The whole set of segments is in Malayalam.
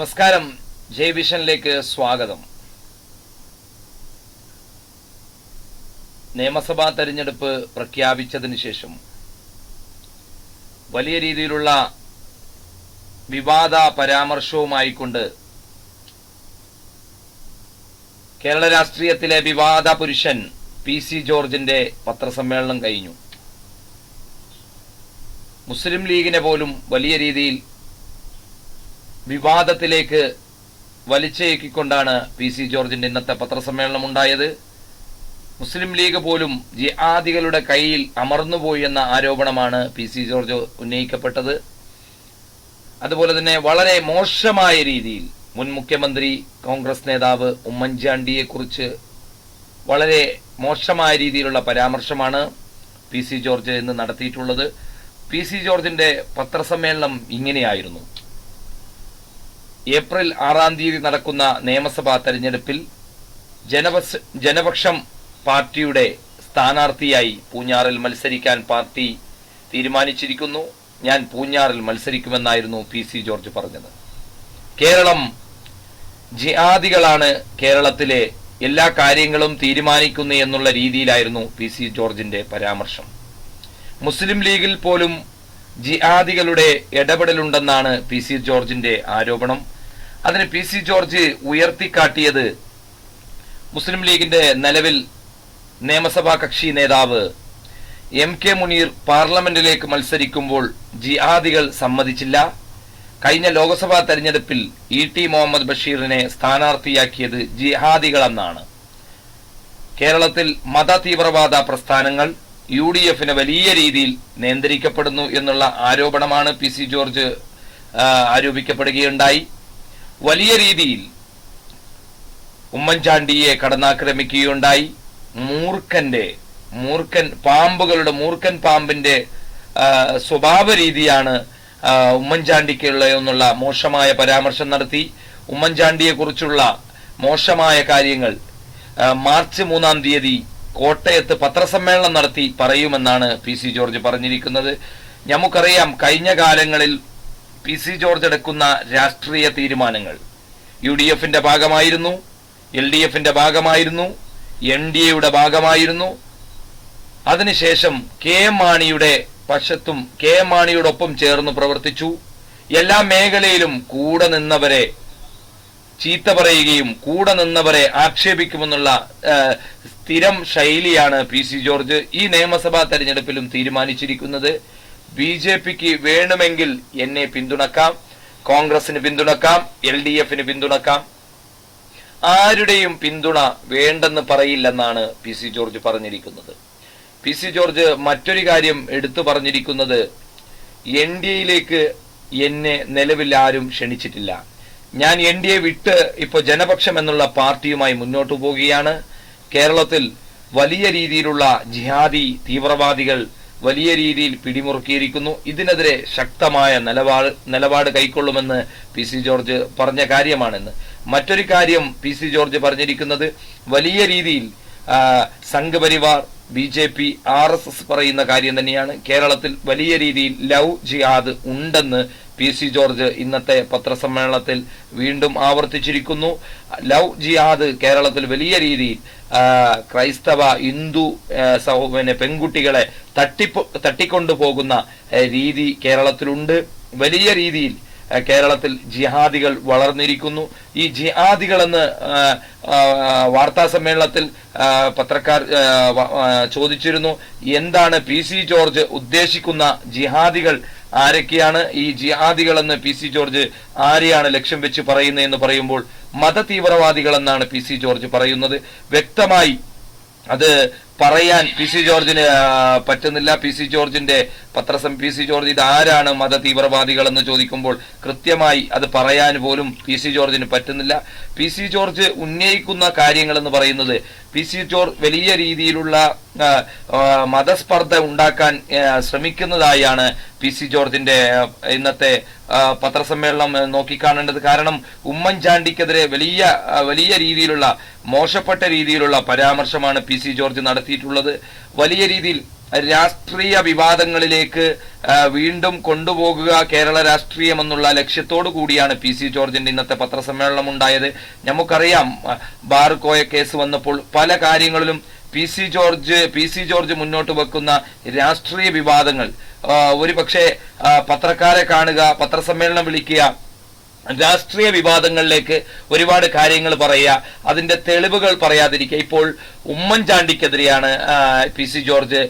നമസ്കാരം. ജയ് വിഷനിലേക്ക് സ്വാഗതം. നിയമസഭാ തെരഞ്ഞെടുപ്പ് പ്രഖ്യാപിച്ചതിന് ശേഷം വലിയ രീതിയിലുള്ള വിവാദ പരാമർശവുമായിക്കൊണ്ട് കേരള രാഷ്ട്രീയത്തിലെ വിവാദ പുരുഷൻ പി സി ജോർജിന്റെ പത്രസമ്മേളനം കഴിഞ്ഞു. മുസ്ലിം ലീഗിനെ പോലും വലിയ രീതിയിൽ വിവാദത്തിലേക്ക് വലിച്ചയക്കിക്കൊണ്ടാണ് പി സി ജോർജിന്റെ ഇന്നത്തെ പത്രസമ്മേളനം ഉണ്ടായത് മുസ്ലിം ലീഗ് പോലും ജിഹാദികളുടെ കയ്യിൽ അമർന്നുപോയി എന്ന ആരോപണമാണ് പി സി ജോർജ് ഉന്നയിക്കപ്പെട്ടത്. അതുപോലെ തന്നെ വളരെ മോശമായ രീതിയിൽ മുൻ മുഖ്യമന്ത്രി കോൺഗ്രസ് നേതാവ് ഉമ്മൻചാണ്ടിയെ കുറിച്ച് വളരെ മോശമായ രീതിയിലുള്ള പരാമർശമാണ് പി സി ജോർജ് ഇന്ന് നടത്തിയിട്ടുള്ളത്. പി സി ജോർജിന്റെ പത്രസമ്മേളനം ഇങ്ങനെയായിരുന്നു. ഏപ്രിൽ ആറാം തീയതി നടക്കുന്ന നിയമസഭാ തെരഞ്ഞെടുപ്പിൽ ജനപക്ഷ ജനപക്ഷം പാർട്ടിയുടെ സ്ഥാനാർത്ഥിയായി പൂഞ്ഞാറിൽ മത്സരിക്കാൻ പാർട്ടി തീരുമാനിച്ചിരിക്കുന്നു. ഞാൻ പൂഞ്ഞാറിൽ മത്സരിക്കുമെന്നായിരുന്നു പി സി ജോർജ് പറഞ്ഞത്. കേരളം ജിഹാദികളാണ് കേരളത്തിലെ എല്ലാ കാര്യങ്ങളും തീരുമാനിക്കുന്നു എന്നുള്ള രീതിയിലായിരുന്നു പി സി ജോർജിന്റെ പരാമർശം. മുസ്ലിം ലീഗിൽ പോലും ജിഹാദികളുടെ ഇടപെടലുണ്ടെന്നാണ് പി സി ജോർജിന്റെ ആരോപണം. അതിന് പി സി ജോർജ് ഉയർത്തിക്കാട്ടിയത് മുസ്ലിം ലീഗിന്റെ നിലവിൽ നിയമസഭാ കക്ഷി നേതാവ് എം കെ മുനീർ പാർലമെന്റിലേക്ക് മത്സരിക്കുമ്പോൾ ജിഹാദികൾ സമ്മതിച്ചില്ല. കഴിഞ്ഞ ലോക്സഭാ തെരഞ്ഞെടുപ്പിൽ ഇ ടി മുഹമ്മദ് ബഷീറിനെ സ്ഥാനാർത്ഥിയാക്കിയത് ജിഹാദികളെന്നാണ്. കേരളത്തിൽ മത തീവ്രവാദ പ്രസ്ഥാനങ്ങൾ യു ഡി എഫിന് വലിയ രീതിയിൽ നിയന്ത്രിക്കപ്പെടുന്നു എന്നുള്ള ആരോപണമാണ് പി സി ജോർജ് ആരോപിക്കപ്പെടുകയുണ്ടായി. വലിയ രീതിയിൽ ഉമ്മൻചാണ്ടിയെ കടന്നാക്രമിക്കുകയുണ്ടായി. മൂർഖന്റെ മൂർഖൻ പാമ്പുകളുടെ മൂർഖൻ പാമ്പിന്റെ സ്വഭാവ രീതിയാണ് ആ, ഉമ്മൻചാണ്ടിക്കുള്ള എന്നുള്ള മോശമായ പരാമർശം നടത്തി. ഉമ്മൻചാണ്ടിയെക്കുറിച്ചുള്ള മോശമായ കാര്യങ്ങൾ മാർച്ച് മൂന്നാം തീയതി കോട്ടയത്ത് പത്രസമ്മേളനം നടത്തി പറയുമെന്നാണ് പി സി ജോർജ് പറഞ്ഞിരിക്കുന്നത്. നമുക്കറിയാം കഴിഞ്ഞ കാലങ്ങളിൽ പി സി ജോർജ് എടുക്കുന്ന രാഷ്ട്രീയ തീരുമാനങ്ങൾ യു ഡി എഫിന്റെ ഭാഗമായിരുന്നു എൽ ഡി എഫിന്റെ ഭാഗമായിരുന്നു എൻ ഡി എയുടെ ഭാഗമായിരുന്നു. അതിനുശേഷം കെ എം മാണിയുടെ പക്ഷത്തും കെ എം മാണിയോടൊപ്പം ചേർന്ന് പ്രവർത്തിച്ചു. എല്ലാ മേഖലയിലും കൂടെ നിന്നവരെ ചീത്ത പറയുകയും കൂടെ നിന്നവരെ ആക്ഷേപിക്കുമെന്നുള്ള സ്ഥിരം ശൈലിയാണ് പി സി ജോർജ് ഈ നിയമസഭാ തെരഞ്ഞെടുപ്പിലും തീരുമാനിച്ചിരിക്കുന്നത്. ബി ജെ പിക്ക് വേണമെങ്കിൽ എന്നെ പിന്തുണക്കാം കോൺഗ്രസിന് പിന്തുണക്കാം എൽ ഡി എഫിന് പിന്തുണക്കാം. ആരുടെയും പിന്തുണ വേണ്ടെന്ന് പറയില്ലെന്നാണ് പി സി ജോർജ് പറഞ്ഞിരിക്കുന്നത്. പി സി ജോർജ് മറ്റൊരു കാര്യം എടുത്തു പറഞ്ഞിരിക്കുന്നത് എൻ ഡി എയിലേക്ക് എന്നെ നിലവിൽ ആരും ക്ഷണിച്ചിട്ടില്ല. ഞാൻ എൻ ഡി എ വിട്ട് ഇപ്പോൾ ജനപക്ഷം എന്നുള്ള പാർട്ടിയുമായി മുന്നോട്ടു പോവുകയാണ്. കേരളത്തിൽ വലിയ രീതിയിലുള്ള ജിഹാദി തീവ്രവാദികൾ വലിയ രീതിയിൽ പിടിമുറുക്കിയിരിക്കുന്നു. ഇതിനെതിരെ ശക്തമായ നിലപാട് നിലപാട് കൈക്കൊള്ളുമെന്ന് പി സി ജോർജ് പറഞ്ഞ കാര്യമാണെന്ന്. മറ്റൊരു കാര്യം പി സി ജോർജ് പറഞ്ഞിരിക്കുന്നത് വലിയ രീതിയിൽ Sangh Parivar B J P R S S പറയുന്ന കാര്യം തന്നെയാണ്. കേരളത്തിൽ വലിയ രീതിയിൽ ലവ് ജിഹാദ് ഉണ്ടെന്ന് പി സി ജോർജ് ഇന്നത്തെ പത്രസമ്മേളനത്തിൽ വീണ്ടും ആവർത്തിച്ചിരിക്കുന്നു. ലവ് ജിയാദ് കേരളത്തിൽ വലിയ രീതിയിൽ ക്രൈസ്തവ ഹിന്ദു പിന്നെ പെൺകുട്ടികളെ തട്ടിപ്പ് തട്ടിക്കൊണ്ടു പോകുന്ന രീതി കേരളത്തിലുണ്ട്. വലിയ രീതിയിൽ കേരളത്തിൽ ജിഹാദികൾ വളർന്നിരിക്കുന്നു. ഈ ജിഹാദികളെന്ന് വാർത്താ സമ്മേളനത്തിൽ പത്രക്കാർ ചോദിച്ചിരുന്നു. എന്താണ് പി സി ജോർജ് ഉദ്ദേശിക്കുന്ന ജിഹാദികൾ ആരൊക്കെയാണ് ഈ ജിഹാദികളെന്ന് പി സി ജോർജ് ആരെയാണ് ലക്ഷ്യം വെച്ച് പറയുന്നത് എന്ന് പറയുമ്പോൾ മത തീവ്രവാദികൾ എന്നാണ് പി സി ജോർജ് പറയുന്നത്. വ്യക്തമായി അത് പറയാൻ പി സി ജോർജിന് പറ്റുന്നില്ല. പി സി ജോർജിന്റെ പത്രസം പി സി ജോർജ് ഇത് ആരാണ് മത തീവ്രവാദികൾ എന്ന് ചോദിക്കുമ്പോൾ കൃത്യമായി അത് പറയാൻ പോലും പി സി ജോർജിന് പറ്റുന്നില്ല. പി സി ജോർജ് ഉന്നയിക്കുന്ന കാര്യങ്ങൾ എന്ന് പറയുന്നത് പി സി ജോർജ് വലിയ രീതിയിലുള്ള മതസ്പർദ്ധ ഉണ്ടാക്കാൻ ശ്രമിക്കുന്നതായാണ് പി സി ജോർജിന്റെ ഇന്നത്തെ പത്രസമ്മേളനം നോക്കിക്കാണേണ്ടത്. കാരണം ഉമ്മൻചാണ്ടിക്കെതിരെ വലിയ വലിയ രീതിയിലുള്ള മോശപ്പെട്ട രീതിയിലുള്ള പരാമർശമാണ് പി സി ജോർജ് നടത്തിയിട്ടുള്ളത്. വലിയ രീതിയിൽ രാഷ്ട്രീയ വിവാദങ്ങളിലേക്ക് വീണ്ടും കൊണ്ടുപോകുക കേരള രാഷ്ട്രീയം എന്നുള്ള ലക്ഷ്യത്തോടു കൂടിയാണ് പി സി ജോർജിന്റെ ഇന്നത്തെ പത്രസമ്മേളനം ഉണ്ടായത്. നമുക്കറിയാം ആ, ബാർ കോയ കേസ് വന്നപ്പോൾ പല കാര്യങ്ങളിലും P C George P C George മുന്നോട്ട് വെക്കുന്ന രാഷ്ട്രീയ വിവാദങ്ങൾ ഒരു പക്ഷേ പത്രക്കാരെ കാണുക പത്രസമ്മേളനം വിളിക്കുക രാഷ്ട്രീയ വിവാദങ്ങളിലേക്ക് ഒരുപാട് കാര്യങ്ങൾ പറയുക അതിന്റെ തെളിവുകൾ പറയാതിരിക്കുക. ഇപ്പോൾ ഉമ്മൻചാണ്ടിക്കെതിരെയാണ് പി സി ജോർജ്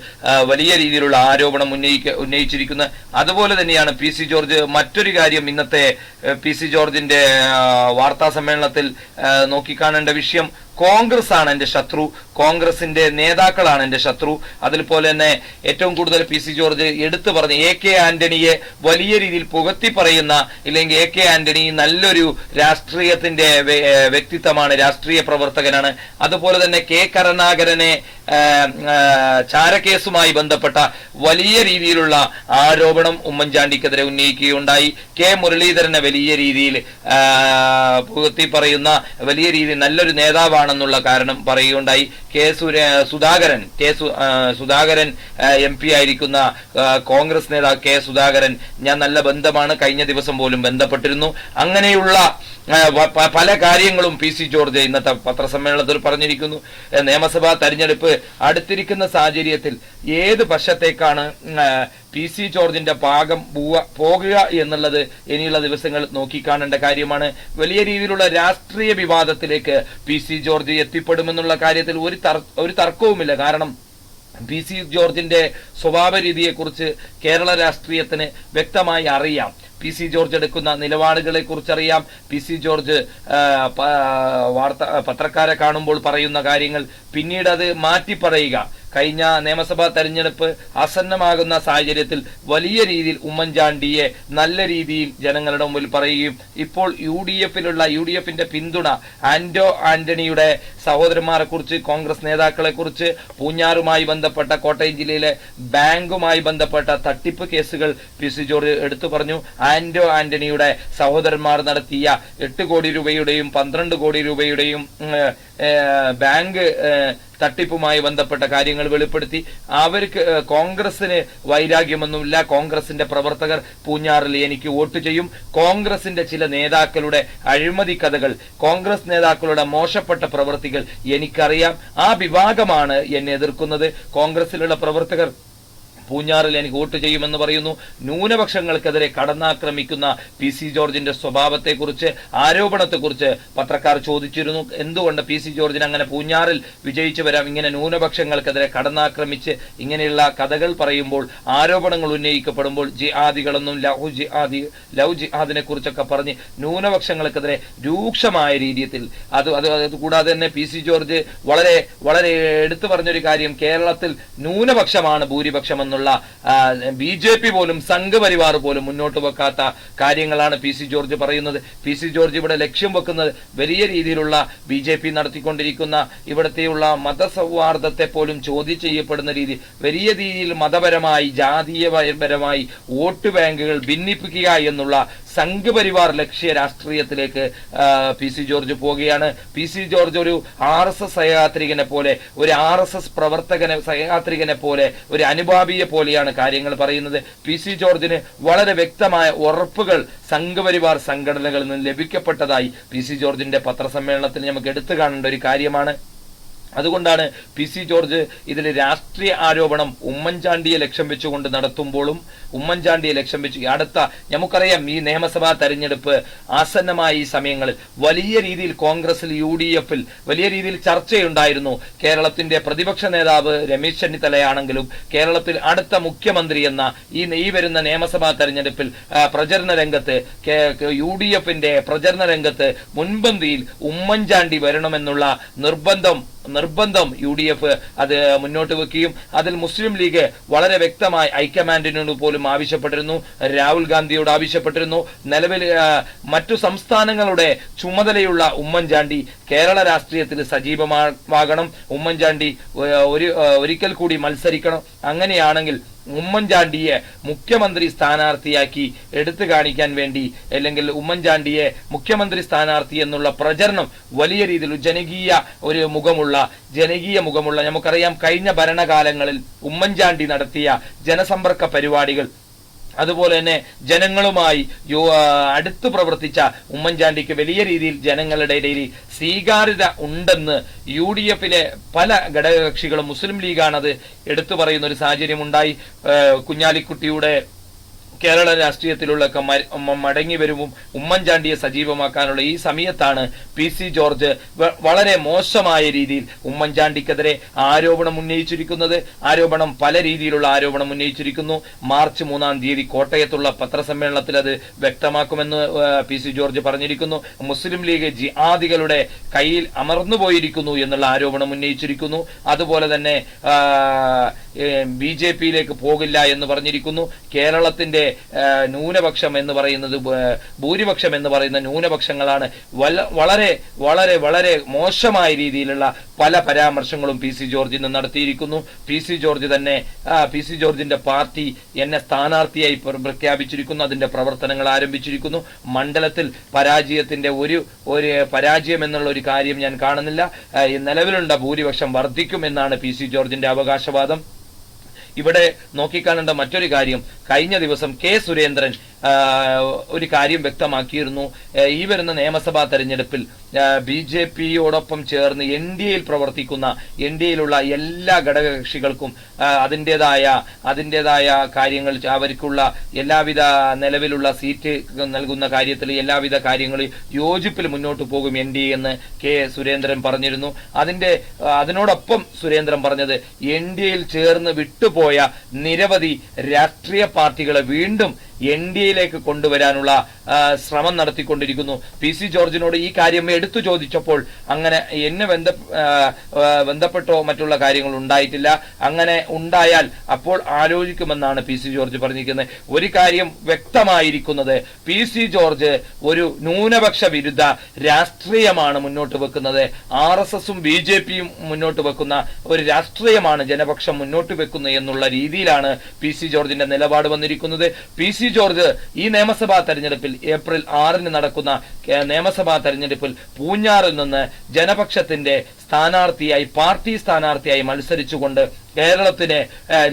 വലിയ രീതിയിലുള്ള ആരോപണം ഉന്നയിക്ക ഉന്നയിച്ചിരിക്കുന്നത്. അതുപോലെ തന്നെയാണ് പി സി ജോർജ് മറ്റൊരു കാര്യം ഇന്നത്തെ പി സി ജോർജിന്റെ വാർത്താ സമ്മേളനത്തിൽ നോക്കിക്കാണേണ്ട വിഷയം കോൺഗ്രസ് ആണ് എന്റെ ശത്രു കോൺഗ്രസിന്റെ നേതാക്കളാണ് എന്റെ ശത്രു. അതിൽപോലെ തന്നെ ഏറ്റവും കൂടുതൽ പി സി ജോർജ് എടുത്തു പറഞ്ഞ എ കെ ആന്റണിയെ വലിയ രീതിയിൽ പുകത്തി പറയുന്ന ഇല്ലെങ്കിൽ എ കെ ആന്റണി നല്ലൊരു രാഷ്ട്രീയത്തിന്റെ വ്യക്തിത്വമാണ് രാഷ്ട്രീയ പ്രവർത്തകനാണ്. അതുപോലെ തന്നെ കെ കരുണാകരനെ ചാരക്കേസുമായി ബന്ധപ്പെട്ട വലിയ രീതിയിലുള്ള ആരോപണം ഉമ്മൻചാണ്ടിക്കെതിരെ ഉന്നയിക്കുകയുണ്ടായി. കെ മുരളീധരനെ വലിയ രീതിയിൽ പുകത്തി പറയുന്ന വലിയ രീതിയിൽ നല്ലൊരു നേതാവാണെന്നുള്ള കാരണം പറയുകയുണ്ടായി. K Sudhakaran K Sudhakaran M P ആയിരിക്കുന്ന കോൺഗ്രസ് നേതാവ് കെ സുധാകരൻ ഞാൻ നല്ല ബന്ധമാണ് കഴിഞ്ഞ ദിവസം പോലും ബന്ധപ്പെട്ടിരുന്നു. അങ്ങനെയുള്ള പല കാര്യങ്ങളും പി സി ജോർജ് ഇന്നത്തെ പത്രസമ്മേളനത്തിൽ പറഞ്ഞിരിക്കുന്നു. നിയമസഭാ തെരഞ്ഞെടുപ്പ് അടുത്തിരിക്കുന്ന സാഹചര്യത്തിൽ ഏത് പക്ഷത്തേക്കാണ് പി സി ജോർജിന്റെ പോവുക- പോകുക എന്നുള്ളത് ഇനിയുള്ള ദിവസങ്ങൾ നോക്കിക്കാണേണ്ട കാര്യമാണ്. വലിയ രീതിയിലുള്ള രാഷ്ട്രീയ വിവാദത്തിലേക്ക് പി സി ജോർജ് എത്തിപ്പെടുമെന്നുള്ള കാര്യത്തിൽ ഒരു ഒരു തർക്കവുമില്ല. കാരണം പി സി ജോർജിന്റെ സ്വഭാവ രീതിയെക്കുറിച്ച് കേരള രാഷ്ട്രീയത്തിന് വ്യക്തമായി അറിയാം. പി സി ജോർജ് എടുക്കുന്ന നിലപാടുകളെ കുറിച്ചറിയാം പി സി ജോർജ് വാർത്ത പത്രക്കാരെ കാണുമ്പോൾ പറയുന്ന കാര്യങ്ങൾ പിന്നീട് അത് മാറ്റി പറയുക കഴിഞ്ഞ നിയമസഭാ തെരഞ്ഞെടുപ്പ് ആസന്നമാകുന്ന സാഹചര്യത്തിൽ വലിയ രീതിയിൽ ഉമ്മൻചാണ്ടിയെ നല്ല രീതിയിൽ ജനങ്ങളുടെ മുമ്പിൽ പറയുകയും ഇപ്പോൾ യു ഡി എഫിലുള്ള യു ഡി എഫിന്റെ പിന്തുണ ആന്റോ ആന്റണിയുടെ സഹോദരന്മാരെ കുറിച്ച് കോൺഗ്രസ് നേതാക്കളെ കുറിച്ച് പൂഞ്ഞാറുമായി ബന്ധപ്പെട്ട കോട്ടയം ജില്ലയിലെ ബാങ്കുമായി ബന്ധപ്പെട്ട തട്ടിപ്പ് കേസുകൾ പി സി ജോർജ് എടുത്തു പറഞ്ഞു. ആന്റോ ആന്റണിയുടെ സഹോദരന്മാർ നടത്തിയ എട്ട് കോടി രൂപയുടെയും പന്ത്രണ്ട് കോടി രൂപയുടെയും ബാങ്ക് തട്ടിപ്പുമായി ബന്ധപ്പെട്ട കാര്യങ്ങൾ വെളിപ്പെടുത്തി. അവർക്ക് കോൺഗ്രസിന് വൈരാഗ്യമൊന്നുമില്ല. കോൺഗ്രസിന്റെ പ്രവർത്തകർ പൂഞ്ഞാറിൽ എനിക്ക് വോട്ട് ചെയ്യും. കോൺഗ്രസിന്റെ ചില നേതാക്കളുടെ അഴിമതി കഥകൾ കോൺഗ്രസ് നേതാക്കളുടെ മോശപ്പെട്ട പ്രവൃത്തികൾ എനിക്കറിയാം. ആ വിഭാഗമാണ് എന്നെ എതിർക്കുന്നത്. കോൺഗ്രസിലുള്ള പ്രവർത്തകർ പൂഞ്ഞാറിൽ എനിക്ക് വോട്ട് ചെയ്യുമെന്ന് പറയുന്നു. ന്യൂനപക്ഷങ്ങൾക്കെതിരെ കടന്നാക്രമിക്കുന്ന പി സി ജോർജിന്റെ സ്വഭാവത്തെക്കുറിച്ച് ആരോപണത്തെക്കുറിച്ച് പത്രക്കാർ ചോദിച്ചിരുന്നു. എന്തുകൊണ്ട് പി സി ജോർജിന് അങ്ങനെ പൂഞ്ഞാറിൽ വിജയിച്ചു വരാം? ഇങ്ങനെ ന്യൂനപക്ഷങ്ങൾക്കെതിരെ കടന്നാക്രമിച്ച് ഇങ്ങനെയുള്ള കഥകൾ പറയുമ്പോൾ ആരോപണങ്ങൾ ഉന്നയിക്കപ്പെടുമ്പോൾ ജിഹാദികളെന്നും ലഹു ജിഹാദി ലവ് ജിഹാദിനെ കുറിച്ചൊക്കെ പറഞ്ഞ് ന്യൂനപക്ഷങ്ങൾക്കെതിരെ രൂക്ഷമായ രീതിയിൽ അത് അത് അത് കൂടാതെ തന്നെ പി സി ജോർജ് വളരെ വളരെ എടുത്തു പറഞ്ഞൊരു കാര്യം കേരളത്തിൽ ന്യൂനപക്ഷമാണ് ഭൂരിപക്ഷം എന്നുള്ള ബി ജെ പി പോലും സംഘപരിവാർ പോലും മുന്നോട്ട് വെക്കാത്ത കാര്യങ്ങളാണ് പി സി ജോർജ് പറയുന്നത്. പി സി ജോർജ് ഇവിടെ ലക്ഷ്യം വെക്കുന്നത് വലിയ രീതിയിലുള്ള ബി ജെ പി നടത്തിക്കൊണ്ടിരിക്കുന്ന ഇവിടത്തെയുള്ള മതസൗഹാർദ്ദത്തെ പോലും ചോദ്യം ചെയ്യപ്പെടുന്ന രീതി വലിയ രീതിയിൽ മതപരമായി ജാതീയപരമായി വോട്ട് ബാങ്കുകൾ ഭിന്നിപ്പിക്കുക എന്നുള്ള സംഘപരിവാർ ലക്ഷ്യ രാഷ്ട്രീയത്തിലേക്ക് പി സി ജോർജ് പോവുകയാണ്. പി സി ജോർജ് ഒരു ആർ എസ് എസ് സഹയാത്രികനെ പോലെ ഒരു ആർ എസ് എസ് പ്രവർത്തകനെ സഹയാത്രികനെ പോലെ ഒരു അനുഭാവിയെ പോലെയാണ് കാര്യങ്ങൾ പറയുന്നത്. പി സി ജോർജിന് വളരെ വ്യക്തമായ ഉറപ്പുകൾ സംഘപരിവാർ സംഘടനകളിൽ നിന്ന് ലഭിക്കപ്പെട്ടതായി പി സി ജോർജിന്റെ പത്രസമ്മേളനത്തിൽ നമുക്ക് എടുത്തു കാണേണ്ട ഒരു കാര്യമാണ്. അതുകൊണ്ടാണ് പി സി ജോർജ് ഇതിൽ രാഷ്ട്രീയ ആരോപണം ഉമ്മൻചാണ്ടിയെ ലക്ഷ്യം വെച്ചുകൊണ്ട് നടത്തുമ്പോഴും ഉമ്മൻചാണ്ടിയെ ലക്ഷ്യം വെച്ച്. അടുത്ത നമുക്കറിയാം ഈ നിയമസഭാ തെരഞ്ഞെടുപ്പ് ആസന്നമായ ഈ സമയങ്ങളിൽ വലിയ രീതിയിൽ കോൺഗ്രസിൽ യു ഡി എഫിൽ വലിയ രീതിയിൽ ചർച്ചയുണ്ടായിരുന്നു. കേരളത്തിന്റെ പ്രതിപക്ഷ നേതാവ് രമേശ് ചെന്നിത്തലയാണെങ്കിലും കേരളത്തിൽ അടുത്ത മുഖ്യമന്ത്രി എന്ന ഈ ഈ വരുന്ന നിയമസഭാ തെരഞ്ഞെടുപ്പിൽ പ്രചരണ രംഗത്ത് യു ഡി എഫിന്റെ പ്രചരണ രംഗത്ത് മുൻപന്തിയിൽ ഉമ്മൻചാണ്ടി വരണമെന്നുള്ള നിർബന്ധം നിർബന്ധം യു ഡി എഫ് അത് മുന്നോട്ട് വെക്കുകയും അതിൽ മുസ്ലിം ലീഗ് വളരെ വ്യക്തമായി ഹൈക്കമാൻഡിനോട് പോലും ആവശ്യപ്പെട്ടിരുന്നു രാഹുൽ ഗാന്ധിയോട് ആവശ്യപ്പെട്ടിരുന്നു. നിലവിൽ മറ്റു സംസ്ഥാനങ്ങളുടെ ചുമതലയുള്ള ഉമ്മൻചാണ്ടി കേരള രാഷ്ട്രീയത്തിൽ സജീവമാകണം ഉമ്മൻചാണ്ടി ഒരു ഒരിക്കൽ കൂടി മത്സരിക്കണം. അങ്ങനെയാണെങ്കിൽ ഉമ്മൻചാണ്ടിയെ മുഖ്യമന്ത്രി സ്ഥാനാർത്ഥിയാക്കി എടുത്തു കാണിക്കാൻ വേണ്ടി അല്ലെങ്കിൽ ഉമ്മൻചാണ്ടിയെ മുഖ്യമന്ത്രി സ്ഥാനാർത്ഥി എന്നുള്ള പ്രചരണം വലിയ രീതിയിൽ ജനകീയ ഒരു മുഖമുള്ള ജനകീയ മുഖമുള്ള നമുക്കറിയാം കഴിഞ്ഞ ഭരണകാലങ്ങളിൽ ഉമ്മൻചാണ്ടി നടത്തിയ ജനസമ്പർക്ക പരിപാടികൾ അതുപോലെ തന്നെ ജനങ്ങളുമായി അടുത്തു പ്രവർത്തിച്ച ഉമ്മൻചാണ്ടിക്ക് വലിയ രീതിയിൽ ജനങ്ങളുടെ ഇടയിൽ സ്വീകാര്യത ഉണ്ടെന്ന് യു ഡി എഫിലെ പല ഘടകകക്ഷികളും മുസ്ലിം ലീഗാണത് എടുത്തു പറയുന്ന ഒരു സാഹചര്യം ഉണ്ടായി കുഞ്ഞാലിക്കുട്ടിയുടെ കേരള രാഷ്ട്രീയത്തിലുള്ള മടങ്ങി വരുവും ഉമ്മൻചാണ്ടിയെ സജീവമാക്കാനുള്ള ഈ സമയത്താണ് പി സി ജോർജ് വളരെ മോശമായ രീതിയിൽ ഉമ്മൻചാണ്ടിക്കെതിരെ ആരോപണം ഉന്നയിച്ചിരിക്കുന്നത്. ആരോപണം പല രീതിയിലുള്ള ആരോപണം ഉന്നയിച്ചിരിക്കുന്നു. മാർച്ച് മൂന്നാം തീയതി കോട്ടയത്തുള്ള പത്രസമ്മേളനത്തിൽ അത് വ്യക്തമാക്കുമെന്ന് പി സി ജോർജ് പറഞ്ഞിരിക്കുന്നു. മുസ്ലിം ലീഗ് ജിഹാദികളുടെ കയ്യിൽ അമർന്നു പോയിരിക്കുന്നു എന്നുള്ള ആരോപണം ഉന്നയിച്ചിരിക്കുന്നു. അതുപോലെ തന്നെ ബി ജെ പിയിലേക്ക് പോകില്ല എന്ന് പറഞ്ഞിരിക്കുന്നു. കേരളത്തിന്റെ ന്യൂനപക്ഷം എന്ന് പറയുന്നത് ഭൂരിപക്ഷം എന്ന് പറയുന്ന ന്യൂനപക്ഷങ്ങളാണ്. വളരെ വളരെ വളരെ മോശമായ രീതിയിലുള്ള പല പരാമർശങ്ങളും പി സി ജോർജ് ഇന്ന് നടത്തിയിരിക്കുന്നു. പി സി ജോർജ് തന്നെ പി സി ജോർജിന്റെ പാർട്ടി എന്നെ സ്ഥാനാർത്ഥിയായി പ്രഖ്യാപിച്ചിരിക്കുന്നു. അതിന്റെ പ്രവർത്തനങ്ങൾ ആരംഭിച്ചിരിക്കുന്നു. മണ്ഡലത്തിൽ പരാജയത്തിന്റെ ഒരു ഒരു പരാജയം എന്നുള്ള ഒരു കാര്യം ഞാൻ കാണുന്നില്ല. നിലവിലുള്ള ഭൂരിപക്ഷം വർദ്ധിക്കും എന്നാണ് പി സി ജോർജിന്റെ അവകാശവാദം. ഇവിടെ നോക്കിക്കാണേണ്ട മറ്റൊരു കാര്യം കഴിഞ്ഞ ദിവസം കെ സുരേന്ദ്രൻ ഒരു കാര്യം വ്യക്തമാക്കിയിരുന്നു. ഈ വരുന്ന നിയമസഭാ തെരഞ്ഞെടുപ്പിൽ ബി ജെ പിയോടൊപ്പം ചേർന്ന് എൻ ഡി എയിൽ പ്രവർത്തിക്കുന്ന എൻ ഡി എയിലുള്ള എല്ലാ ഘടകകക്ഷികൾക്കും അതിന്റെതായ അതിന്റെതായ കാര്യങ്ങൾ അവർക്കുള്ള എല്ലാവിധ നിലവിലുള്ള സീറ്റ് നൽകുന്ന കാര്യത്തിൽ എല്ലാവിധ കാര്യങ്ങളിൽ യോജിപ്പിൽ മുന്നോട്ട് പോകും എൻ ഡി എ എന്ന് കെ സുരേന്ദ്രൻ പറഞ്ഞിരുന്നു. അതിന്റെ അതിനോടൊപ്പം സുരേന്ദ്രൻ പറഞ്ഞത് എൻ ഡി എയിൽ ചേർന്ന് വിട്ടുപോയ നിരവധി രാഷ്ട്രീയ പാർട്ടികളെ വീണ്ടും എൻ ഡി എയിലേക്ക് കൊണ്ടുവരാനുള്ള ശ്രമം നടത്തിക്കൊണ്ടിരിക്കുന്നു. പി സി ജോർജിനോട് ഈ കാര്യം എടുത്തു ചോദിച്ചപ്പോൾ അങ്ങനെ എന്നെ ബന്ധ ബന്ധപ്പെട്ടോ മറ്റുള്ള കാര്യങ്ങൾ ഉണ്ടായിട്ടില്ല. അങ്ങനെ ഉണ്ടായാൽ അപ്പോൾ ആലോചിക്കുമെന്നാണ് പി സി ജോർജ് പറഞ്ഞിരിക്കുന്നത്. ഒരു കാര്യം വ്യക്തമായിരിക്കുന്നത് പി സി ജോർജ് ഒരു ന്യൂനപക്ഷ വിരുദ്ധ രാഷ്ട്രീയമാണ് മുന്നോട്ട് വെക്കുന്നത്. ആർ എസ് എസും ബി ജെ പിയും മുന്നോട്ട് വെക്കുന്ന ഒരു രാഷ്ട്രീയമാണ് ജനപക്ഷം മുന്നോട്ട് വെക്കുന്നത് എന്നുള്ള രീതിയിലാണ് പി സി ജോർജിന്റെ നിലപാട് വന്നിരിക്കുന്നത്. പി സി ജോർജ് ഈ നിയമസഭാ തെരഞ്ഞെടുപ്പിൽ ഏപ്രിൽ ആറിന് നടക്കുന്ന നിയമസഭാ തെരഞ്ഞെടുപ്പിൽ പൂഞ്ഞാറിൽ നിന്ന് ജനപക്ഷത്തിന്റെ സ്ഥാനാർത്ഥിയായി പാർട്ടി സ്ഥാനാർത്ഥിയായി മത്സരിച്ചുകൊണ്ട് കേരളത്തിനെ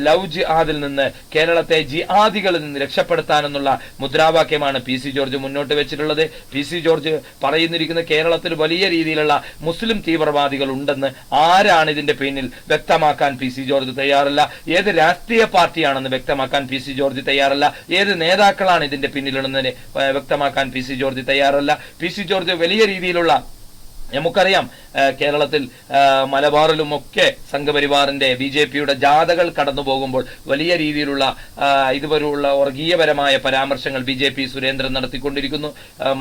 ലവ് ജിഹാദിൽ നിന്ന് കേരളത്തെ ജിഹാദികളിൽ നിന്ന് രക്ഷപ്പെടുത്താനെന്നുള്ള മുദ്രാവാക്യമാണ് പി സി ജോർജ് മുന്നോട്ട് വെച്ചിട്ടുള്ളത്. പി സി ജോർജ് പറയുന്നിരിക്കുന്ന കേരളത്തിൽ വലിയ രീതിയിലുള്ള മുസ്ലിം തീവ്രവാദികൾ ഉണ്ടെന്ന് ആരാണ് ഇതിന്റെ പിന്നിൽ വ്യക്തമാക്കാൻ പി സി ജോർജ് തയ്യാറല്ല? ഏത് രാഷ്ട്രീയ പാർട്ടിയാണെന്ന് വ്യക്തമാക്കാൻ പി സി ജോർജ് തയ്യാറല്ല? ഏത് നേതാക്കളാണ് ഇതിന്റെ പിന്നിലുള്ളതിനെ വ്യക്തമാക്കാൻ പി സി ജോർജ് തയ്യാറല്ല? പി സി ജോർജ് വലിയ രീതിയിലുള്ള നമുക്കറിയാം കേരളത്തിൽ മലബാറിലും ഒക്കെ സംഘപരിവാറിന്റെ ബി ജെ പിയുടെ ജാഥകൾ കടന്നു പോകുമ്പോൾ വലിയ രീതിയിലുള്ള ഇതുവരെയുള്ള വർഗീയപരമായ പരാമർശങ്ങൾ ബി ജെ പി സുരേന്ദ്രൻ നടത്തിക്കൊണ്ടിരിക്കുന്നു.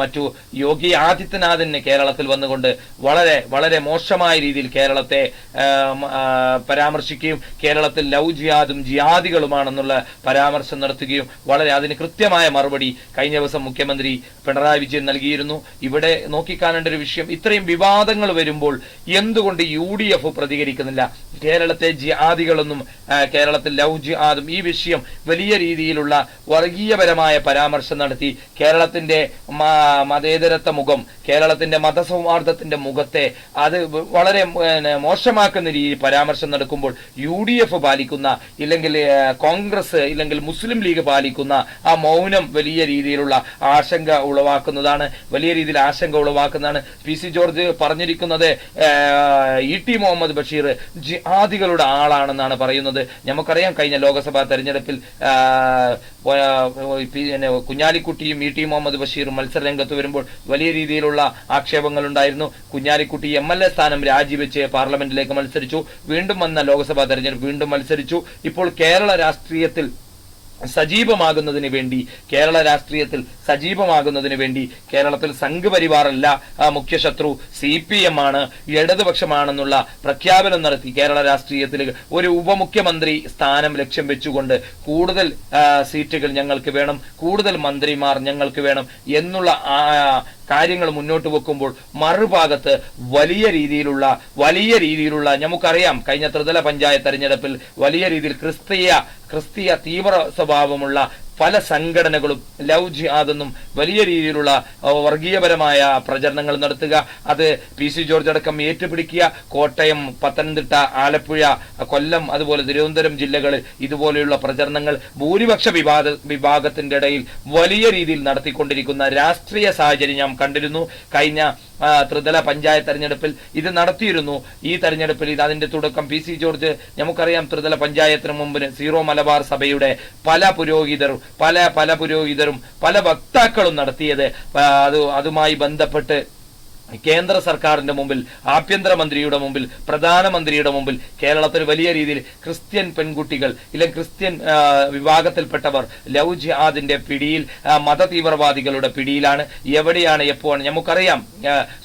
മറ്റു യോഗി ആദിത്യനാഥിന് കേരളത്തിൽ വന്നുകൊണ്ട് വളരെ വളരെ മോശമായ രീതിയിൽ കേരളത്തെ പരാമർശിക്കുകയും കേരളത്തിൽ ലവ് ജിയാദും ജിയാദികളുമാണെന്നുള്ള പരാമർശം നടത്തുകയും വളരെ അതിന് കൃത്യമായ മറുപടി കഴിഞ്ഞ ദിവസം മുഖ്യമന്ത്രി പിണറായി വിജയൻ നൽകിയിരുന്നു. ഇവിടെ നോക്കിക്കാണേണ്ട ഒരു വിഷയം ഇത്രയും വിവാദങ്ങൾ വരുമ്പോൾ എന്തുകൊണ്ട് യു ഡി എഫ് പ്രതികരിക്കുന്നില്ല? കേരളത്തെ ജിഹാദികളൊന്നും ആ, കേരളത്തിൽ ലവ് ജിയാദും ഈ വിഷയം വലിയ രീതിയിലുള്ള വർഗീയപരമായ പരാമർശം നടത്തി കേരളത്തിന്റെ മതേതരത്വ മുഖം കേരളത്തിന്റെ മതസൗഹാർദ്ദത്തിന്റെ മുഖത്തെ അത് വളരെ മോശമാക്കുന്ന രീതിയിൽ പരാമർശം നടക്കുമ്പോൾ യു ഡി എഫ് പാലിക്കുന്ന ഇല്ലെങ്കിൽ കോൺഗ്രസ് ഇല്ലെങ്കിൽ മുസ്ലിം ലീഗ് പാലിക്കുന്ന ആ മൗനം വലിയ രീതിയിലുള്ള ആശങ്ക ഉളവാക്കുന്നതാണ് വലിയ രീതിയിൽ ആശങ്ക ഉളവാക്കുന്നതാണ്. പി സി ജോർജ് പറഞ്ഞിരിക്കുന്നത് ഇ ടി മുഹമ്മദ് ബഷീർ ജിഹാദികളുടെ ആളാണെന്നാണ് പറയുന്നത്. നമുക്കറിയാം കഴിഞ്ഞ ലോക്സഭാ തെരഞ്ഞെടുപ്പിൽ പിന്നെ കുഞ്ഞാലിക്കുട്ടിയും ഇ ടി മുഹമ്മദ് ബഷീറും മത്സര രംഗത്ത് വരുമ്പോൾ വലിയ രീതിയിലുള്ള ആക്ഷേപങ്ങൾ ഉണ്ടായിരുന്നു കുഞ്ഞാലിക്കുട്ടി എം എൽ എ സ്ഥാനം രാജിവെച്ച് പാർലമെന്റിലേക്ക് മത്സരിച്ചു. വീണ്ടും വന്ന ലോക്സഭാ തെരഞ്ഞെടുപ്പ് വീണ്ടും മത്സരിച്ചു. ഇപ്പോൾ കേരള രാഷ്ട്രീയത്തിൽ സജീവമാകുന്നതിന് വേണ്ടി കേരള രാഷ്ട്രീയത്തിൽ സജീവമാകുന്നതിന് വേണ്ടി കേരളത്തിൽ സംഘപരിവാറല്ല മുഖ്യശത്രു സി പി എം ആണ് ഇടതുപക്ഷമാണെന്നുള്ള പ്രഖ്യാപനം നടത്തി കേരള രാഷ്ട്രീയത്തിൽ ഒരു ഉപമുഖ്യമന്ത്രി സ്ഥാനം ലക്ഷ്യം വെച്ചുകൊണ്ട് കൂടുതൽ സീറ്റുകൾ ഞങ്ങൾക്ക് വേണം കൂടുതൽ മന്ത്രിമാർ ഞങ്ങൾക്ക് വേണം എന്നുള്ള കാര്യങ്ങൾ മുന്നോട്ട് വെക്കുമ്പോൾ മറുഭാഗത്ത് വലിയ രീതിയിലുള്ള വലിയ രീതിയിലുള്ള നമുക്കറിയാം കഴിഞ്ഞ ത്രിതല പഞ്ചായത്ത് തെരഞ്ഞെടുപ്പിൽ വലിയ രീതിയിൽ ക്രിസ്തീയ ക്രിസ്തീയ തീവ്ര സ്വഭാവമുള്ള പല സംഘടനകളും ലവ് ജിഹാദ് എന്നും വലിയ രീതിയിലുള്ള വർഗീയപരമായ പ്രചരണങ്ങൾ നടത്തുക. അത് പി സി ജോർജ് അടക്കം ഏറ്റുപിടിക്കുക. കോട്ടയം പത്തനംതിട്ട ആലപ്പുഴ കൊല്ലം അതുപോലെ തിരുവനന്തപുരം ജില്ലകളിൽ ഇതുപോലെയുള്ള പ്രചരണങ്ങൾ ഭൂരിപക്ഷ വിവാദ വിഭാഗത്തിന്റെ ഇടയിൽ വലിയ രീതിയിൽ നടത്തിക്കൊണ്ടിരിക്കുന്ന രാഷ്ട്രീയ സാഹചര്യം ഞാൻ കണ്ടിരുന്നു. കഴിഞ്ഞ ത്രിതല പഞ്ചായത്ത് തെരഞ്ഞെടുപ്പിൽ ഇത് നടത്തിയിരുന്നു. ഈ തെരഞ്ഞെടുപ്പിൽ ഇത് അതിന്റെ തുടക്കം പി സി ജോർജ് നമുക്കറിയാം ത്രിതല പഞ്ചായത്തിന് മുമ്പിന് സീറോ മലബാർ സഭയുടെ പല പുരോഹിതരും പല പല പുരോഹിതരും പല വക്താക്കളും നടത്തിയത്. അത് അതുമായി ബന്ധപ്പെട്ട് കേന്ദ്ര സർക്കാരിന്റെ മുമ്പിൽ ആഭ്യന്തരമന്ത്രിയുടെ മുമ്പിൽ പ്രധാനമന്ത്രിയുടെ മുമ്പിൽ കേരളത്തിൽ വലിയ രീതിയിൽ ക്രിസ്ത്യൻ പെൺകുട്ടികൾ ഇല്ലെങ്കിൽ ക്രിസ്ത്യൻ വിഭാഗത്തിൽപ്പെട്ടവർ ലവ് ജിഹാദിന്റെ പിടിയിൽ മത തീവ്രവാദികളുടെ പിടിയിലാണ്. എവിടെയാണ് എപ്പോഴാണ്? നമുക്കറിയാം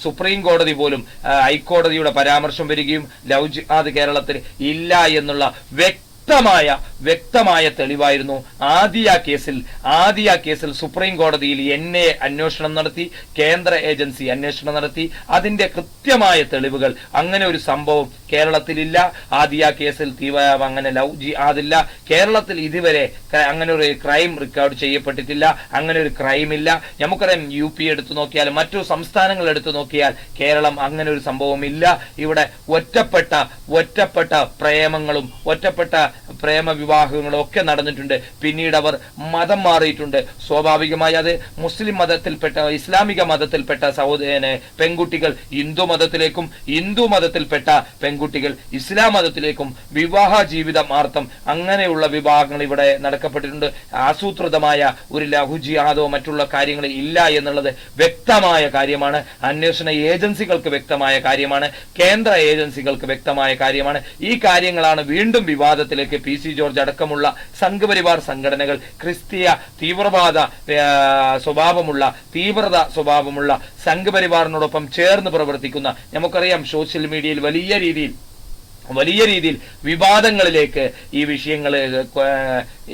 സുപ്രീം കോടതി പോലും ഹൈക്കോടതിയുടെ പരാമർശം വരികയും ലവ് ജിഹാദ് കേരളത്തിൽ ഇല്ല എന്നുള്ള വ്യക്തി വ്യക്തമായ വ്യക്തമായ തെളിവായിരുന്നു. ആദിയ കേസിൽ ആദിയ കേസിൽ സുപ്രീം കോടതിയിൽ എൻ ഐ അന്വേഷണം നടത്തി കേന്ദ്ര ഏജൻസി അന്വേഷണം നടത്തി. അതിന്റെ കൃത്യമായ തെളിവുകൾ. അങ്ങനെ ഒരു സംഭവം കേരളത്തിലില്ല. ആദിയ കേസിൽ തീവ്ര അങ്ങനെ ലവ് അതില്ല. കേരളത്തിൽ ഇതുവരെ അങ്ങനെ ഒരു ക്രൈം റെക്കോർഡ് ചെയ്യപ്പെട്ടിട്ടില്ല. അങ്ങനെ ഒരു ക്രൈം ഇല്ല നമുക്കറിയാം യു പി എടുത്തു നോക്കിയാൽ മറ്റു സംസ്ഥാനങ്ങൾ എടുത്തു നോക്കിയാൽ കേരളം അങ്ങനെ ഒരു സംഭവം ഇല്ല ഇവിടെ ഒറ്റപ്പെട്ട ഒറ്റപ്പെട്ട പ്രേമങ്ങളും ഒറ്റപ്പെട്ട പ്രേമ വിവാഹങ്ങളും ഒക്കെ നടന്നിട്ടുണ്ട്. പിന്നീട് അവർ മതം മാറിയിട്ടുണ്ട്. സ്വാഭാവികമായി അത് മുസ്ലിം മതത്തിൽപ്പെട്ട ഇസ്ലാമിക മതത്തിൽപ്പെട്ട സഹോദരനെ പെൺകുട്ടികൾ ഹിന്ദു മതത്തിലേക്കും ഹിന്ദു മതത്തിൽപ്പെട്ട പെൺകുട്ടികൾ ഇസ്ലാം മതത്തിലേക്കും വിവാഹ ജീവിതമാർത്ഥം അങ്ങനെയുള്ള വിവാഹങ്ങൾ ഇവിടെ നടക്കപ്പെട്ടിട്ടുണ്ട്. ആസൂത്രിതമായ ഒരു ലഹു മറ്റുള്ള കാര്യങ്ങൾ ഇല്ല എന്നുള്ളത് വ്യക്തമായ കാര്യമാണ്. അന്വേഷണ ഏജൻസികൾക്ക് വ്യക്തമായ കാര്യമാണ്. കേന്ദ്ര ഏജൻസികൾക്ക് വ്യക്തമായ കാര്യമാണ്. ഈ കാര്യങ്ങളാണ് വീണ്ടും വിവാദത്തിലേക്ക് പി സി ജോർജ് അടക്കമുള്ള സംഘപരിവാർ സംഘടനകൾ ക്രിസ്തീയ തീവ്രവാദ സ്വഭാവമുള്ള തീവ്രത സ്വഭാവമുള്ള സംഘപരിവാറിനോടൊപ്പം ചേർന്ന് പ്രവർത്തിക്കുന്ന നമുക്കറിയാം സോഷ്യൽ മീഡിയയിൽ വലിയ രീതിയിൽ വലിയ രീതിയിൽ വിവാദങ്ങളിലേക്ക് ഈ വിഷയങ്ങൾ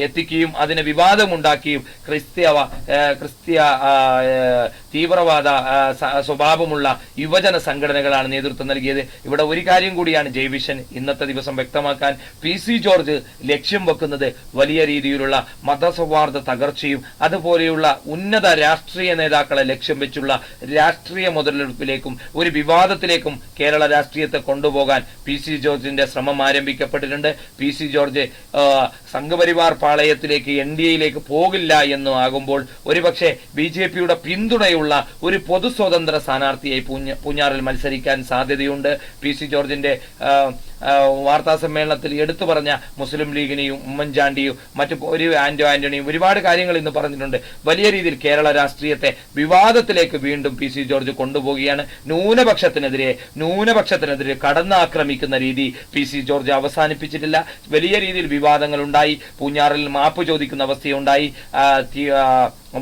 എത്തിക്കുകയും അതിന് വിവാദമുണ്ടാക്കിയും ക്രിസ്ത്യവ ക്രിസ്ത്യ തീവ്രവാദ സ്വഭാവമുള്ള യുവജന സംഘടനകളാണ് നേതൃത്വം നൽകിയത്. ഇവിടെ ഒരു കാര്യം കൂടിയാണ് ജയ്വിഷൻ ഇന്നത്തെ ദിവസം വ്യക്തമാക്കാൻ പി സി ജോർജ് ലക്ഷ്യം വെക്കുന്നത് വലിയ രീതിയിലുള്ള മതസൗഹാർദ്ദ തകർച്ചയും അതുപോലെയുള്ള ഉന്നത രാഷ്ട്രീയ നേതാക്കളെ ലക്ഷ്യം വെച്ചുള്ള രാഷ്ട്രീയ മുതലെടുപ്പിലേക്കും ഒരു വിവാദത്തിലേക്കും കേരള രാഷ്ട്രീയത്തെ കൊണ്ടുപോകാൻ പി സി ജോർജിന്റെ ശ്രമം ആരംഭിക്കപ്പെട്ടിട്ടുണ്ട്. പി സി ജോർജ് സംഘപരിവാർ പാളയത്തിലേക്ക് എൻ ഡി എയിലേക്ക് പോകില്ല എന്നും ആകുമ്പോൾ ഒരുപക്ഷെ ബി ജെ പിയുടെ പിന്തുണയുള്ള ഒരു പൊതു സ്വതന്ത്ര സ്ഥാനാർത്ഥിയായി പൂഞ്ഞാറിൽ മത്സരിക്കാൻ സാധ്യതയുണ്ട്. പി സി ജോർജിന്റെ വാർത്താ സമ്മേളനത്തിൽ എടുത്തു പറഞ്ഞ മുസ്ലിം ലീഗിനെയും ഉമ്മൻചാണ്ടിയും മറ്റു ഒരു ആന്റോ ആന്റണിയും ഒരുപാട് കാര്യങ്ങൾ ഇന്ന് പറഞ്ഞിട്ടുണ്ട്. വലിയ രീതിയിൽ കേരള രാഷ്ട്രീയത്തെ വിവാദത്തിലേക്ക് വീണ്ടും പി സി ജോർജ് കൊണ്ടുപോവുകയാണ്. ന്യൂനപക്ഷത്തിനെതിരെ ന്യൂനപക്ഷത്തിനെതിരെ കടന്നാക്രമിക്കുന്ന രീതി പി സി ജോർജ് അവസാനിപ്പിച്ചിട്ടില്ല. വലിയ രീതിയിൽ വിവാദങ്ങൾ ഉണ്ടായി പൂഞ്ഞാറിൽ മാപ്പ് ചോദിക്കുന്ന അവസ്ഥയുണ്ടായി.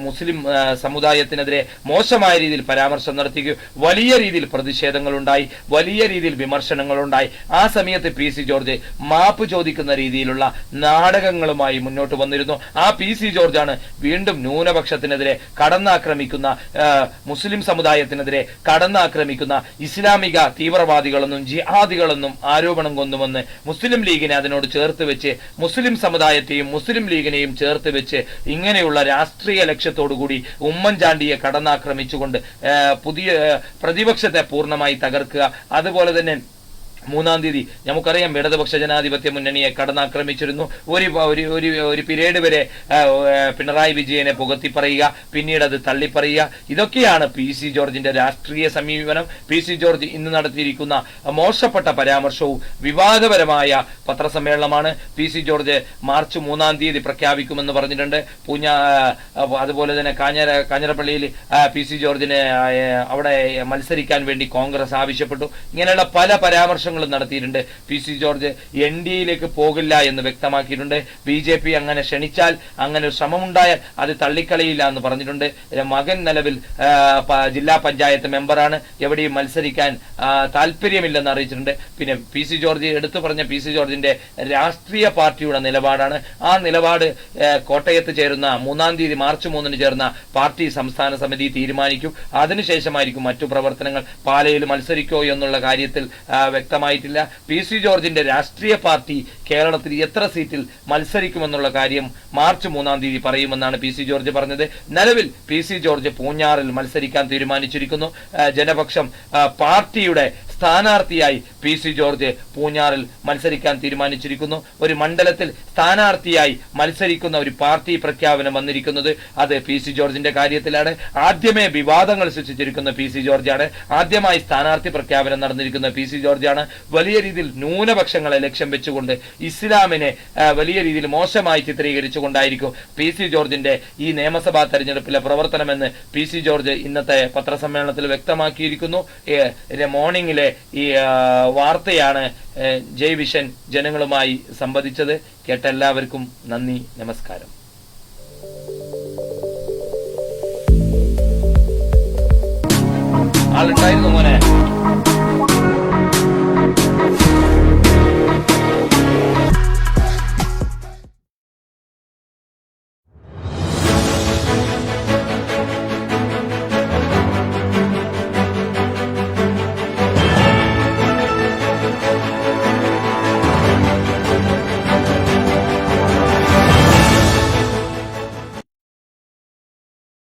മുസ്ലിം സമുദായത്തിനെതിരെ മോശമായ രീതിയിൽ പരാമർശം നടത്തുകയും വലിയ രീതിയിൽ പ്രതിഷേധങ്ങൾ ഉണ്ടായി വലിയ രീതിയിൽ വിമർശനങ്ങളുണ്ടായി. ആ സമയത്ത് പി സി ജോർജ് മാപ്പ് ചോദിക്കുന്ന രീതിയിലുള്ള നാടകങ്ങളുമായി മുന്നോട്ട് വന്നിരുന്നു. ആ പി സി ജോർജാണ് വീണ്ടും ന്യൂനപക്ഷത്തിനെതിരെ കടന്നാക്രമിക്കുന്ന മുസ്ലിം സമുദായത്തിനെതിരെ കടന്നാക്രമിക്കുന്ന ഇസ്ലാമിക തീവ്രവാദികളെന്നും ജിഹാദികളെന്നും ആരോപണം കൊണ്ടുവന്ന് മുസ്ലിം ലീഗിനെ അതിനോട് ചേർത്ത് വെച്ച് മുസ്ലിം സമുദായത്തെയും മുസ്ലിം ലീഗിനെയും ചേർത്ത് വെച്ച് ഇങ്ങനെയുള്ള രാഷ്ട്രീയ ലക്ഷ്യത്തോടുകൂടി ഉമ്മൻചാണ്ടിയെ കടന്നാക്രമിച്ചുകൊണ്ട് പുതിയ പ്രതിപക്ഷത്തെ പൂർണമായി തകർക്കുക. അതുപോലെ തന്നെ മൂന്നാം തീയതി നമുക്കറിയാം ഇടതുപക്ഷ ജനാധിപത്യ മുന്നണിയെ കടന്നാക്രമിച്ചിരുന്നു. ഒരു ഒരു ഒരു പിരീഡ് വരെ പിണറായി വിജയനെ പുകത്തി പറയുക പിന്നീട് അത് തള്ളിപ്പറയുക ഇതൊക്കെയാണ് പി സി ജോർജിന്റെ രാഷ്ട്രീയ സമീപനം. പി സി ജോർജ് ഇന്ന് നടത്തിയിരിക്കുന്ന മോശപ്പെട്ട പരാമർശവും വിവാദപരമായ പത്രസമ്മേളനമാണ്. പി സി ജോർജ് മാർച്ച് മൂന്നാം തീയതി പ്രഖ്യാപിക്കുമെന്ന് പറഞ്ഞിട്ടുണ്ട്. പൂഞ്ഞ അതുപോലെ തന്നെ കാഞ്ഞര കാഞ്ഞിരപ്പള്ളിയിൽ പി സി ജോർജിനെ അവിടെ മത്സരിക്കാൻ വേണ്ടി കോൺഗ്രസ് ആവശ്യപ്പെട്ടു. ഇങ്ങനെയുള്ള പല പരാമർശങ്ങളും നടത്തിയിട്ടുണ്ട്. P C George N D എയിലേക്ക് പോകില്ല എന്ന് വ്യക്തമാക്കിയിട്ടുണ്ട്. ബി ജെ പി അങ്ങനെ ക്ഷണിച്ചാൽ അങ്ങനെ ഒരു ശ്രമമുണ്ടായാൽ അത് തള്ളിക്കളയില്ല എന്ന് പറഞ്ഞിട്ടുണ്ട്. മകൻ നിലവിൽ ജില്ലാ പഞ്ചായത്ത് മെമ്പറാണ്. എവിടെയും മത്സരിക്കാൻ താല്പര്യമില്ലെന്ന് അറിയിച്ചിട്ടുണ്ട്. പിന്നെ പി സി ജോർജ് എടുത്തു പറഞ്ഞ പി സി ജോർജിന്റെ രാഷ്ട്രീയ പാർട്ടിയുടെ നിലപാടാണ്. ആ നിലപാട് കോട്ടയത്ത് ചേരുന്ന മൂന്നാം തീയതി മാർച്ച് മൂന്നിന് ചേർന്ന പാർട്ടി സംസ്ഥാന സമിതി തീരുമാനിക്കും. അതിനുശേഷമായിരിക്കും മറ്റു പ്രവർത്തനങ്ങൾ. പാലയിൽ മത്സരിക്കോ എന്നുള്ള കാര്യത്തിൽ വ്യക്തമായ വ്യക്തമായിട്ടില്ല. പി സി ജോർജിന്റെ രാഷ്ട്രീയ പാർട്ടി കേരളത്തിൽ എത്ര സീറ്റിൽ മത്സരിക്കുമെന്നുള്ള കാര്യം മാർച്ച് മൂന്നാം തീയതി പറയുമെന്നാണ് പി സി ജോർജ് പറഞ്ഞത്. നിലവിൽ പി സി ജോർജ് പൂഞ്ഞാറിൽ മത്സരിക്കാൻ തീരുമാനിച്ചിരിക്കുന്നു. ജനപക്ഷം പാർട്ടിയുടെ സ്ഥാനാർത്ഥിയായി പി സി ജോർജ് പൂഞ്ഞാറിൽ മത്സരിക്കാൻ തീരുമാനിച്ചിരിക്കുന്നു. ഒരു മണ്ഡലത്തിൽ സ്ഥാനാർത്ഥിയായി മത്സരിക്കുന്ന ഒരു പാർട്ടി പ്രഖ്യാപനം വന്നിരിക്കുന്നത് അത് പി സി ജോർജിന്റെ കാര്യത്തിലാണ്. ആദ്യമേ വിവാദങ്ങൾ സൃഷ്ടിച്ചിരിക്കുന്ന പി സി ജോർജാണ്. ആദ്യമായി സ്ഥാനാർത്ഥി പ്രഖ്യാപനം നടന്നിരിക്കുന്ന പി സി ജോർജാണ് വലിയ രീതിയിൽ ന്യൂനപക്ഷങ്ങളെ ലക്ഷ്യം വെച്ചുകൊണ്ട് ഇസ്ലാമിനെ വലിയ രീതിയിൽ മോശമായി ചിത്രീകരിച്ചുകൊണ്ടായിരിക്കും പി സി ജോർജിന്റെ ഈ നിയമസഭാ തെരഞ്ഞെടുപ്പിലെ പ്രവർത്തനമെന്ന് പി സി ജോർജ് ഇന്നത്തെ പത്രസമ്മേളനത്തിൽ വ്യക്തമാക്കിയിരിക്കുന്നു. ഏ, ഈ വാർത്തയാണ് ജയ് വിഷൻ ജനങ്ങളുമായി സംവദിച്ചത്. കേട്ട എല്ലാവർക്കും നന്ദി നമസ്കാരം. ആളുണ്ടായിരുന്നു മോനെ.